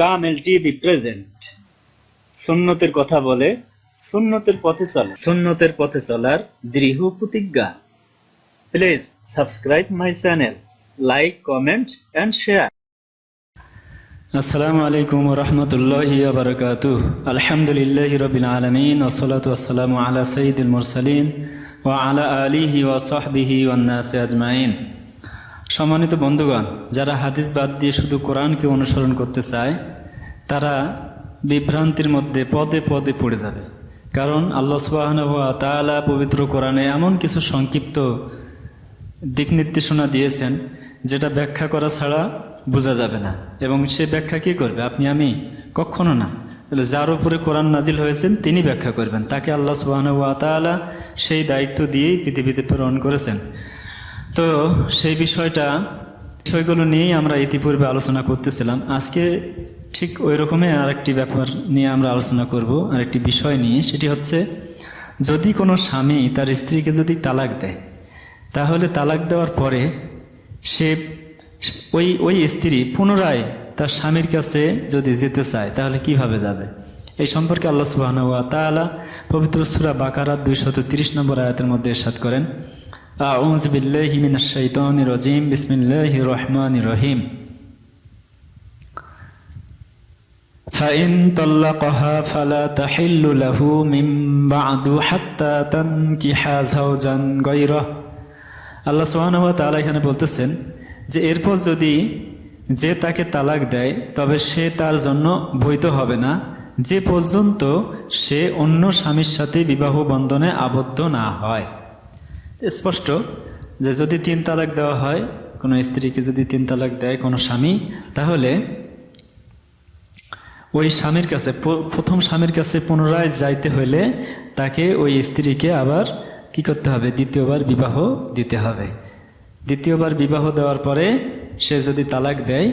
কামেল TV present সুন্নতের কথা বলে, সুন্নতের পথে চলে। সুন্নতের পথে চলার দৃঢ় প্রতিজ্ঞা। Please subscribe my channel like comment and share আসসালামু আলাইকুম রহমতুল্লাহি বারকাতু আলহামদুলিল্লাহ রবিল আলমিন ওসলাত ওসালাম আলা সঈদুল মুরসালিন ও আলা আলিহি ও সাহবিহি আজমাইন। সম্মানিত বন্ধুগণ, যারা হাদিস বাদ দিয়ে শুধু কোরআনকে অনুসরণ করতে চায়, তারা বিভ্রান্তির মধ্যে পদে পদে পড়ে যাবে। কারণ আল্লাহ সুবাহন তালা পবিত্র কোরআনে এমন কিছু সংক্ষিপ্ত দিক নির্দেশনা দিয়েছেন, যেটা ব্যাখ্যা করা ছাড়া বোঝা যাবে না। এবং সে ব্যাখ্যা কি করবে? আপনি, আমি? কখনো না। তাহলে যার উপরে কোরআন নাজিল হয়েছেন, তিনি ব্যাখ্যা করবেন। তাকে আল্লাহ সুবাহ তাআলা সেই দায়িত্ব দিয়েই পৃথিবীতে প্রেরণ করেছেন। তো সেই বিষয়টা, বিষয়গুলো নিয়েই আমরা ইতিপূর্বে আলোচনা করতেছিলাম। আজকে ঠিক ওই রকমই আরেকটি ব্যাপার নিয়ে আমরা আলোচনা করব, আরেকটি বিষয় নিয়ে। সেটি হচ্ছে, যদি কোনো স্বামী তার স্ত্রীকে যদি তালাক দেয়, তাহলে তালাক দেওয়ার পরে সে, ওই ওই স্ত্রী পুনরায় তার স্বামীর কাছে যদি যেতে চায়, তাহলে কীভাবে যাবে? এই সম্পর্কে আল্লাহ সুবাহ তাআলা পবিত্র সুরা বাকারা দুইশত তিরিশ নম্বর আয়াতের মধ্যে এরশাদ করেন আউজ বিল্লাহি মিনাশ শাইতানির রাজিম বিসমিল্লাহির রহমানির রহিম فإن طلقها فلا تحل له من بعد حتى تنكح زوجا غيره আল্লাহ সুবহানাহু ওয়া তাআলা এখানে বলতেছেন যে এরপর যদি যে তাকে তালাক দেয় তবে সে তার জন্য বৈধ হবে না যে পর্যন্ত সে অন্য স্বামীর সাথে বিবাহ বন্ধনে আবদ্ধ না হয় স্পষ্ট যে যদি তিন তালাক দেওয়া হয়, কোনো স্ত্রীকে যদি তিন তালাক দেয় কোনো স্বামী, তাহলে ওই স্বামীর কাছে প্রথম স্বামীর কাছে পুনরায় যাইতে হলে তাকে ওই স্ত্রীকে আবার কি করতে হবে? দ্বিতীয়বার বিবাহ দিতে হবে। দ্বিতীয়বার বিবাহ দেওয়ার পরে সে যদি তালাক দেয়,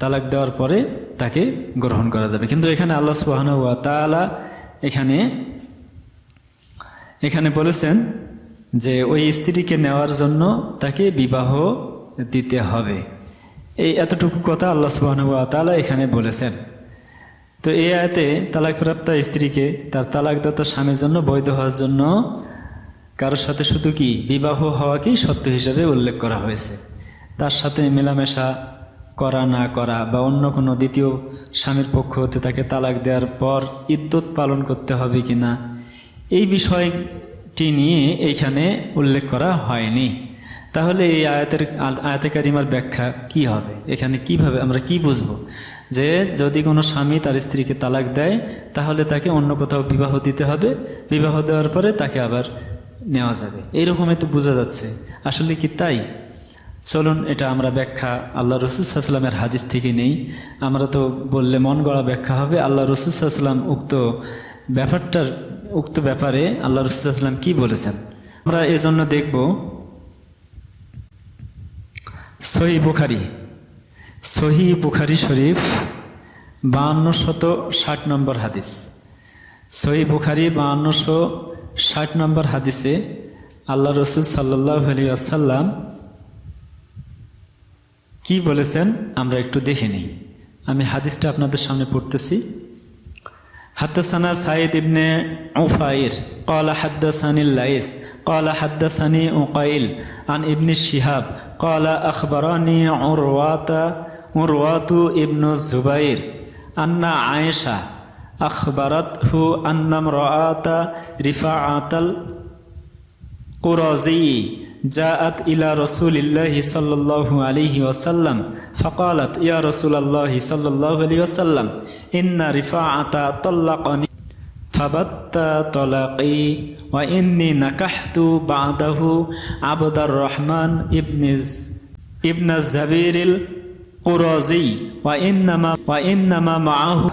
তালাক দেওয়ার পরে তাকে গ্রহণ করা যাবে। কিন্তু এখানে আল্লাহ সুবাহন তাআলা এখানে এখানে বলেছেন যে ওই স্ত্রীকে নেওয়ার জন্য তাকে বিবাহ দিতে হবে। এই এতটুকু কথা আল্লাহ সুবহানাহু ওয়া তাআলা এখানে বলেছেন। তো এই আয়াতে তালাকপ্রাপ্ত স্ত্রীকে তার তালাকদাতা স্বামীর জন্য বৈধ হওয়ার জন্য কারোর সাথে শুধু কি বিবাহ হওয়াকেই সত্য হিসেবে উল্লেখ করা হয়েছে। তার সাথে মেলামেশা করা না করা বা অন্য কোনো দ্বিতীয় স্বামীর পক্ষ হতে তাকে তালাক দেওয়ার পর ইদ্যত পালন করতে হবে কি না এই বিষয়টি নিয়ে এইখানে উল্লেখ করা হয়নি। তাহলে এই আয়াতের আয়াতে কারিমার ব্যাখ্যা কি হবে? এখানে কীভাবে আমরা কি বুঝব? যে যদি কোনো স্বামী তার স্ত্রীকে তালাক দেয়, তাহলে তাকে অন্য কোথাও বিবাহ দিতে হবে। বিবাহ দেওয়ার পরে তাকে আবার নেওয়া যাবে। এইরকমই তো বোঝা যাচ্ছে। আসলে কি তাই? চলুন, এটা আমরা ব্যাখ্যা আল্লাহ রসুলামের হাদিস থেকে নেই। আমরা তো বললে মন গড়া ব্যাখ্যা হবে। আল্লাহ রসুলাম উক্ত ব্যাপারটার উক্ত ব্যাপারে আল্লাহ রসুলাম কি বলেছেন? আমরা এজন্য দেখব সহি বুখারি। সহি বুখারি শরীফ বাহান্ন শত ষাট নম্বর হাদিস। সহি বুখারি বাহান্নশো ষাট নম্বর হাদিসে আল্লাহ রসুল সাল্লাহ আলী আসাল্লাম কি বলেছেন? আমরা একটু দেখে নিই। আমি হাদিসটা আপনাদের সামনে পড়তেছি। حدثنا سعيد بن عفير قال حدثني الليث قال حدثني عقيل عن ابن الشهاب قال أخبرني عروة عروة ابن الزبير أن عائشة أخبرته أن امرأة رفاعة কুরজি জাআত ইলা রসুলিল্লাহি সাল্লাল্লাহু আলাইহি ওয়াসাল্লাম, ফাকালাত, ইয়া রসুলাল্লাহি সাল্লাল্লাহু আলাইহি ওয়াসাল্লাম, ইন্না রিফাআতা তাল্লাকানি, ফাবাত্তা তলাকি, ওয়া ইন্নি নাকাহতু বাদাহু আবদার রহমান ইবনিজ ইবনাজ জাবিরিল কুরজি, ওয়া ইন্নামা ওয়া ইন্নামা মাআহু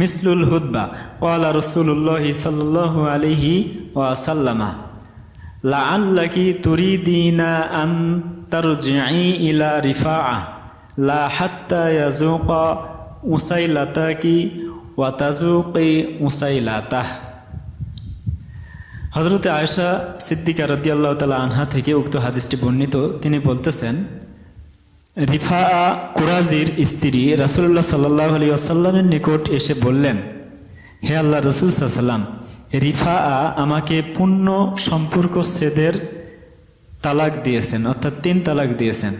মিসলুল হুদবা, ক্বালা রাসূলুল্লাহি সাল্লাল্লাহু আলাইহি ওয়াসাল্লামা। লাআল্লাকি তুরিদিনা আন তারজিই ইলা রিফা লা হাত্তা ইয়াযুকা উসাইলাতাকি ওয়া তাযুকি উসাইলাতাহ হজরতে আয়সা সিদ্দিকা রদিয়াল্লাহ তালা আনহা থেকে উক্ত হাদিসটি বর্ণিত। তিনি বলতেছেন রিফা কুরাজির স্ত্রী রাসুল্লাহ সাল্লাহ আলী আসাল্লামের নিকট এসে বললেন, হে আল্লাহ রসুল সাল্লাম রিফা আমাকে পূর্ণ সম্পর্ক ছেদের তালাক দিয়েছেন, অর্থাৎ তিন তালাক দিয়েছেন।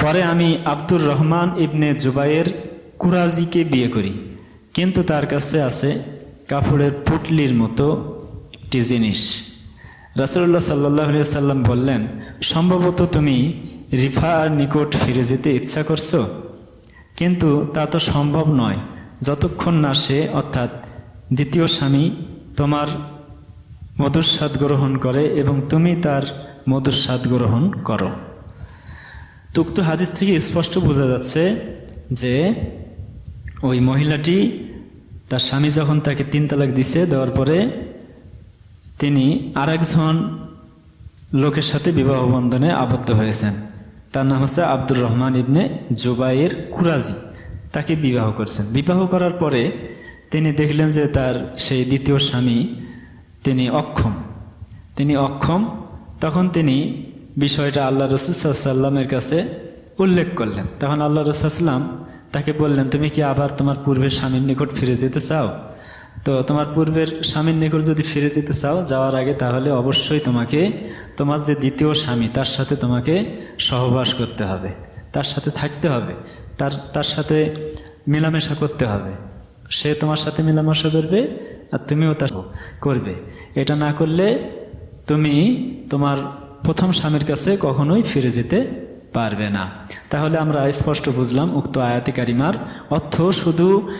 পরে আমি আব্দুর রহমান ইবনে জুবাইয়ের কুরাজিকে বিয়ে করি। কিন্তু তার কাছে আছে কাপড়ের পুটলির মতো একটি জিনিস। রাসুল্লাহ সাল্লাহ সাল্লাম বললেন, সম্ভবত তুমি রিফা আর নিকট ফিরে যেতে ইচ্ছা করছ? কিন্তু তা তো সম্ভব নয়। যতক্ষণ না সে, অর্থাৎ দ্বিতীয় স্বামী তোমার মধুর স্বাদ গ্রহণ করে এবং তুমি তার মধুর স্বাদ গ্রহণ করো। তুক্ত হাদিস থেকে স্পষ্ট বোঝা যাচ্ছে যে ওই মহিলাটি তার স্বামী যখন তাকে তিন তালাক দিছে, দেওয়ার পরে তিনি আরেকজন লোকের সাথে বিবাহ বন্ধনে আবদ্ধ হয়েছেন। তার নাম হচ্ছে আব্দুর রহমান ইবনে জুবাইয়ের কুরাজি। তাকে বিবাহ করেছেন। বিবাহ করার পরে তিনি দেখলেন যে তার সেই দ্বিতীয় স্বামী তিনি অক্ষম। তিনি অক্ষম, তখন তিনি বিষয়টা আল্লাহ রসুল্লাহামের কাছে উল্লেখ করলেন। তখন আল্লাহ রসুলাম তাকে বললেন, তুমি কি আবার তোমার পূর্বের স্বামীর নিকট ফিরে যেতে চাও? তো তোমার পূর্বের স্বামীর নিকট যদি ফিরে যেতে চাও যাওয়ার আগে তাহলে অবশ্যই তোমাকে, তোমার যে দ্বিতীয় স্বামী তার সাথে তোমাকে সহবাস করতে হবে। তার সাথে থাকতে হবে। তার তার সাথে মেলামেশা করতে হবে। সে তোমার সাথে মেলামেশা করবে আর তুমিও তা করবে। এটা না করলে তুমি তোমার প্রথম স্বামীর কাছে কখনোই ফিরে যেতে পারবে না। তাহলে আমরা স্পষ্ট বুঝলাম, উক্ত আয়াতি কারিমার অর্থ শুধু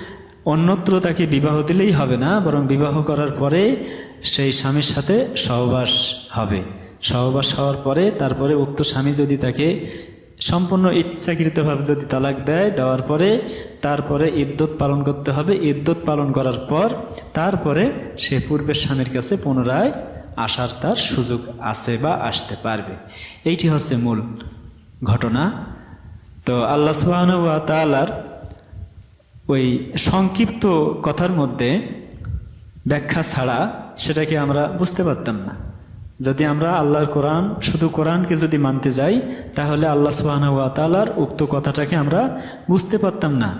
অন্যত্র তাকে বিবাহ দিলেই হবে না, বরং বিবাহ করার পরে সেই স্বামীর সাথে সহবাস হবে। সহবাস হওয়ার পরে তারপরে উক্ত স্বামী যদি তাকে সম্পূর্ণ ইচ্ছাকৃতভাবে যদি তালাক দেয়, দেওয়ার পরে তারপরে ইদ্যত পালন করতে হবে। ইদ্যত পালন করার পর তারপরে সে পূর্বের স্বামীর কাছে পুনরায় আসার তার সুযোগ আছে বা আসতে পারবে। এইটি হচ্ছে মূল ঘটনা। তো আল্লাহ সুবাহ তালার ওই সংক্ষিপ্ত কথার মধ্যে ব্যাখ্যা ছাড়া সেটাকে আমরা বুঝতে পারতাম না। যদি আমরা আল্লাহর কোরআন, শুধু কোরআনকে যদি মানতে যাই, তাহলে আল্লাহ সুবাহ তালার উক্ত কথাটাকে আমরা বুঝতে পারতাম না।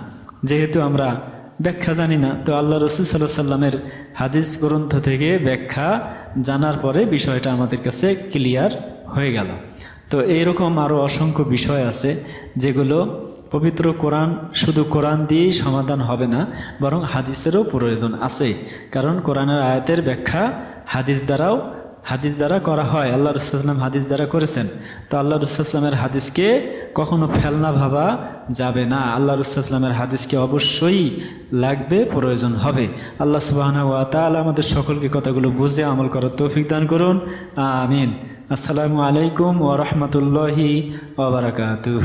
যেহেতু আমরা ব্যাখ্যা জানি না, তো আল্লাহ রসুল সাল্লাহ সাল্লামের হাদিস গ্রন্থ থেকে ব্যাখ্যা জানার পরে বিষয়টা আমাদের কাছে ক্লিয়ার হয়ে গেল। তো এইরকম আরও অসংখ্য বিষয় আছে, যেগুলো পবিত্র কোরআন, শুধু কোরআন দিয়েই সমাধান হবে না, বরং হাদিসেরও প্রয়োজন আছে। কারণ কোরআনের আয়াতের ব্যাখ্যা হাদিস দ্বারাও হাদিস দ্বারা করা হয়, আল্লাহ রসুলাম হাদিস দ্বারা করেছেন। তো আল্লাহ রসুলামের হাদিসকে কখনো ফেলনা ভাবা যাবে না। আল্লাহ রসুলামের হাদিসকে অবশ্যই লাগবে, প্রয়োজন হবে। আল্লাহ সুবাহ আমাদের সকলকে কথাগুলো বুঝে আমল করার তৌফিক দান করুন। আমিন। আসসালামু আলাইকুম ওরহমতুল্লাহি ওবরাকাতুহ